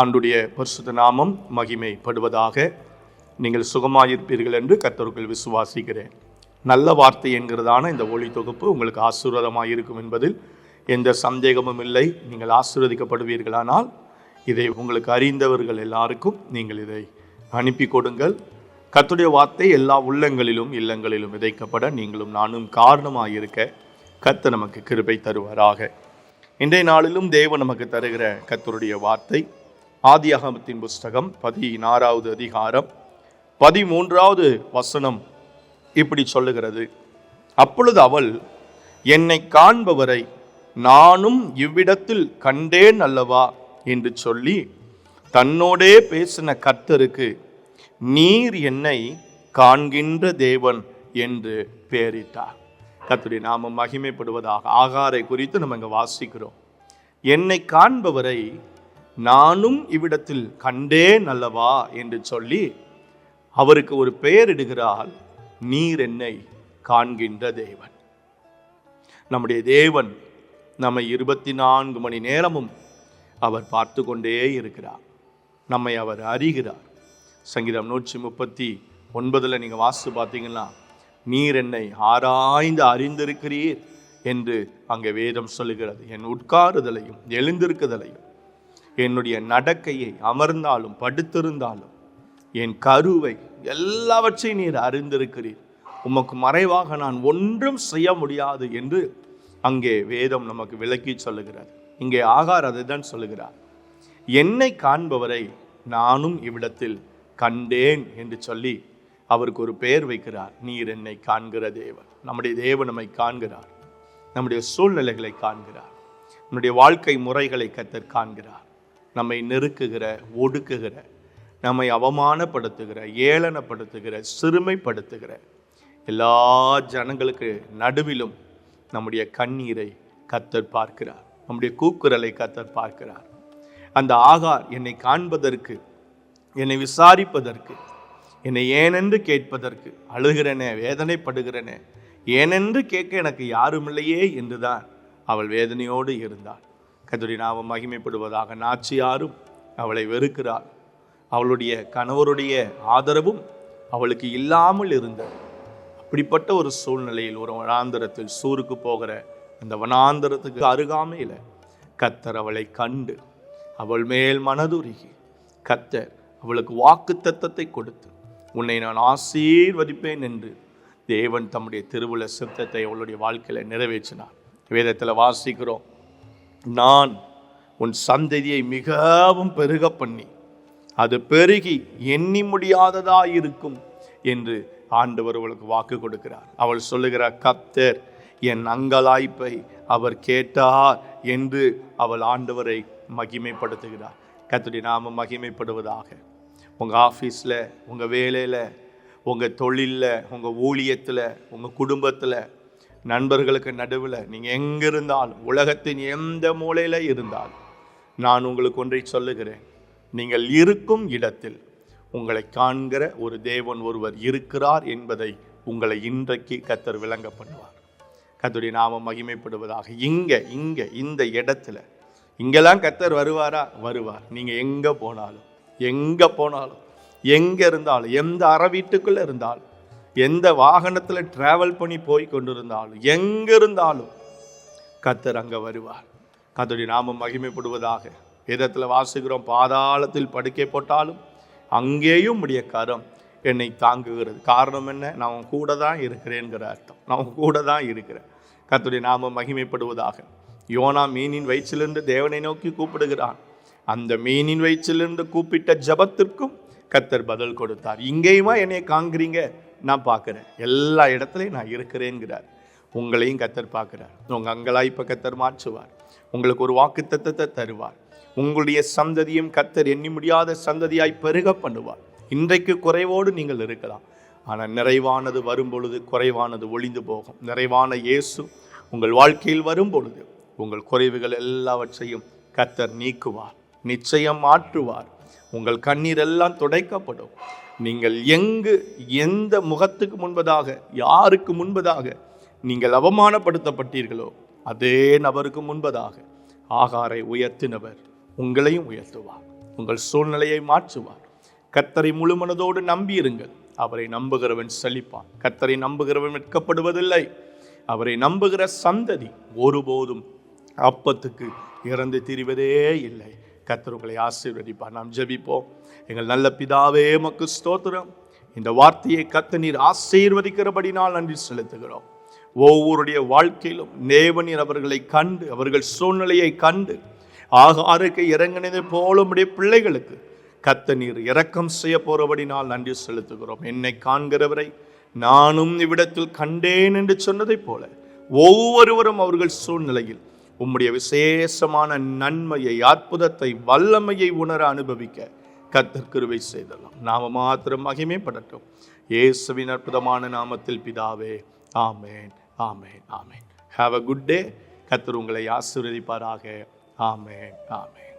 ஆண்டுடைய பரிசுத்த நாமம் மகிமைப்படுவதாக நீங்கள் சுகமாயிருப்பீர்கள் என்று கர்த்தருக்குள் விசுவாசிக்கிறேன். நல்ல வார்த்தை என்கிறதான இந்த ஒளி தொகுப்பு உங்களுக்கு ஆசீர்வாதமாக இருக்கும் என்பதில் எந்த சந்தேகமும் இல்லை. நீங்கள் ஆசீர்வதிக்கப்படுவீர்களானால் இதை உங்களுக்கு அறிந்தவர்கள் எல்லாருக்கும் நீங்கள் இதை அனுப்பி கொடுங்கள். கத்துடைய வார்த்தை எல்லா உள்ளங்களிலும் இல்லங்களிலும் விதைக்கப்பட நீங்களும் நானும் காரணமாக இருக்க கத்து நமக்கு கிருபை தருவாராக. இன்றைய நாளிலும் தேவன் நமக்கு தருகிற கத்தருடைய வார்த்தை ஆதியாகமத்தின் புஸ்தகம் பதினாறாவது அதிகாரம் பதிமூன்றாவது வசனம் இப்படி சொல்லுகிறது. அப்பொழுது அவள் என்னை காண்பவரை நானும் இவ்விடத்தில் கண்டேன் அல்லவா? என்று சொல்லி தன்னோடே பேசின கர்த்தருக்கு நீர் என்னை காண்கின்ற தேவன் என்று பெயரிட்டார். கர்த்தருடைய நாம மகிமைப்படுவதாக ஆகாரை குறித்து நம்ம இங்கே வாசிக்கிறோம். என்னை காண்பவரை நானும் இவ்விடத்தில் கண்டேன் அல்லவா என்று சொல்லி அவருக்கு ஒரு பெயரிடுகிறாள் நீர் என்னை காண்கின்ற தேவன். நம்முடைய தேவன் நம்மை இருபத்தி நான்கு மணி நேரமும் அவர் பார்த்து கொண்டே இருக்கிறார். நம்மை அவர் அறிகிறார். சங்கீதம் நூற்றி முப்பத்தி ஒன்பதில் நீங்கள் வாசித்து பார்த்தீங்கன்னா நீர் என்னை ஆராய்ந்து அறிந்திருக்கிறீர் என்று அங்கே வேதம் சொல்லுகிறது. என் உட்காருதலையும் எழுந்திருக்குதலையும் என்னுடைய நடக்கையை அமர்ந்தாலும் படுத்திருந்தாலும் என் கருவை எல்லாவற்றையும் நீர் அறிந்திருக்கிறீர். உமக்கு மறைவாக நான் ஒன்றும் செய்ய முடியாது என்று அங்கே வேதம் நமக்கு விளக்கி சொல்லுகிறார். இங்கே ஆகார் அதை தான் சொல்லுகிறார். என்னை காண்பவரை நானும் இவ்விடத்தில் கண்டேன் என்று சொல்லி அவருக்கு ஒரு பெயர் வைக்கிறார். நீர் என்னை காண்கிற தேவன். நம்முடைய தேவன் நம்மை காண்கிறார். நம்முடைய சூழ்நிலைகளை காண்கிறார். நம்முடைய வாழ்க்கை முறைகளை கத்தர் காண்கிறார். நம்மை நெருக்குகிற ஒடுக்குகிற நம்மை அவமானப்படுத்துகிற ஏளனப்படுத்துகிற சிறுமைப்படுத்துகிற எல்லா ஜனங்களுக்கு நடுவிலும் நம்முடைய கண்ணீரை கத்தர் பார்க்கிறார். நம்முடைய கூக்குரலை கத்தர் பார்க்கிறார். அந்த ஆகார் என்னை காண்பதற்கு என்னை விசாரிப்பதற்கு என்னை ஏனென்று கேட்பதற்கு அழுகிறனே வேதனைப்படுகிறனே ஏனென்று கேட்க எனக்கு யாருமில்லையே என்றுதான் அவள் வேதனையோடு இருந்தாள். கதுரி நாவம் மகிமைப்படுவதாக நாச்சியாரும் அவளை வெறுக்கிறாள் அவளுடைய கணவருடைய ஆதரவும் அவளுக்கு இல்லாமல் இருந்தது. அப்படிப்பட்ட ஒரு சூழ்நிலையில் ஒரு வனாந்தரத்தில் சூருக்கு போகிற அந்த வனாந்தரத்துக்கு அருகாமையில் கத்தர் அவளை கண்டு அவள் மேல் மனதுருகி கத்தர் அவளுக்கு வாக்கு தத்தத்தை கொடுத்து உன்னை நான் ஆசீர்வதிப்பேன் என்று தேவன் தம்முடைய திருவுல சித்தத்தை அவளுடைய வாழ்க்கையில் நிறைவேற்றினார். வேதத்தில் வாசிக்கிறோம். நான் உன் சந்ததியை மிகவும் பெருக பண்ணி அது பெருகி எண்ணி முடியாததா இருக்கும் என்று ஆண்டவர் அவளுக்கு வாக்கு கொடுக்கிறார். அவள் சொல்லுகிறார் கத்தர் என் அங்கலாய்ப்பை அவர் கேட்டார் என்று அவள் ஆண்டவரை மகிமைப்படுத்துகிறார். கத்துடைய நாம மகிமைப்படுவதாக. உங்கள் ஆஃபீஸில் உங்கள் வேலையில் உங்கள் தொழிலில் உங்கள் ஊழியத்தில் உங்கள் குடும்பத்தில் நண்பர்களுக்கு நடுவில் நீங்கள் எங்கே இருந்தாலும் உலகத்தின் எந்த மூலையில் இருந்தாலும் நான் உங்களுக்கு ஒன்றை சொல்லுகிறேன். நீங்கள் இருக்கும் இடத்தில் உங்களை காண்கிற ஒரு தேவன் ஒருவர் இருக்கிறார் என்பதை உங்களை இன்றைக்கு கத்தர் விளங்க பண்ணுவார் கத்தருடைய நாமம் மகிமைப்படுவதாக. இங்கே இங்கே இந்த இடத்துல இங்கெல்லாம் கத்தர் வருவாரா? வருவார். நீங்கள் எங்கே போனாலும் எங்கே போனாலும் எங்கே இருந்தாலும் எந்த அற வீட்டுக்குள்ளே இருந்தாலும் எந்த வாகனத்தில் டிராவல் பண்ணி போய் கொண்டிருந்தாலும் எங்கே இருந்தாலும் கத்தர் அங்கே வருவார். கத்தருடைய நாமம் மகிமைப்படுவதாக. வேதத்தில் வாசிக்கிறோம் பாதாளத்தில் படுக்கை போட்டாலும் அங்கேயும் உடைய கரம் என்னை தாங்குகிறது. காரணம் என்ன? நான் கூட தான் இருக்கிறேங்கிற அர்த்தம். நான் கூட தான் இருக்கிறேன். கத்துடைய நாமம் மகிமைப்படுவதாக. யோனா மீனின் வயிற்றிலிருந்து தேவனை நோக்கி கூப்பிடுகிறான். அந்த மீனின் வயிற்றிலிருந்து கூப்பிட்ட ஜபத்திற்கும் கத்தர் பதில் கொடுத்தார். இங்கேயுமா என்னை காண்கிறீங்க? நான் பார்க்குறேன். எல்லா இடத்துலையும் நான் இருக்கிறேங்கிறார் உங்களையும் கத்தர் பார்க்குறார். உங்கள் அங்கலாய்ப்பை கத்தர் மாற்றுவார். உங்களுக்கு ஒரு வாக்கு தத்தத்தை தருவார். உங்களுடைய சந்ததியும் கத்தர் எண்ணி முடியாத சந்ததியாய் பெருக பண்ணுவார். இன்றைக்கு குறைவோடு நீங்கள் இருக்கலாம். ஆனால் நிறைவானது வரும் பொழுது குறைவானது ஒளிந்து போகும். நிறைவான இயேசு உங்கள் வாழ்க்கையில் வரும் பொழுது உங்கள் குறைவுகள் எல்லாவற்றையும் கத்தர் நீக்குவார். நிச்சயம் மாற்றுவார். உங்கள் கண்ணீர் எல்லாம் துடைக்கப்படும். நீங்கள் எங்கு எந்த முகத்துக்கு முன்பதாக யாருக்கு முன்பதாக நீங்கள் அவமானப்படுத்தப்பட்டீர்களோ அதே நபருக்கு முன்பதாக ஆகாரை உயர்த்தினவர் உங்களையும் உயர்த்துவார். உங்கள் சூழ்நிலையை மாற்றுவார். கத்தரை முழுமனதோடு நம்பியிருங்கள். அவரை நம்புகிறவன் செழிப்பான். கத்தரை நம்புகிறவன் வெட்கப்படுவதில்லை. அவரை நம்புகிற சந்ததி ஒருபோதும் அப்பத்துக்கு இறந்து திரிவதே இல்லை. கத்தர் உங்களை ஆசீர்வதிப்பார். நாம் ஜெபிப்போம். எங்கள் நல்ல பிதாவே மக்கு ஸ்தோத்திரம். இந்த வார்த்தையை கத்த நீர் ஆசீர்வதிக்கிறபடினால் நன்றி செலுத்துகிறோம். ஒவ்வொருடைய வாழ்க்கையிலும் நேவனீர் அவர்களை கண்டு அவர்கள் சூழ்நிலையை கண்டு ஆகாருக்கு இறங்கினதை போல உடைய பிள்ளைகளுக்கு கத்த நீர் இரக்கம் செய்ய போறபடினால் நன்றி செலுத்துகிறோம். என்னை காண்கிறவரை நானும் இவ்விடத்தில் கண்டேன் என்று சொன்னதைப் போல ஒவ்வொருவரும் அவர்கள் சூழ்நிலையில் உம்முடைய விசேஷமான நன்மையை அற்புதத்தை வல்லமையை உணர அனுபவிக்க கத்தர் செய்தலாம். நாம மாத்திரம் மகிமைப்படட்டும். இயேசுவின் அற்புதமான நாமத்தில் பிதாவே ஆமேன் ஆமேன் ஆமேன். ஹாவ் அ குட் டே கத்தர் உங்களை ஆசீர்வதிப்பாராக. ஆமேன் ஆமேன்.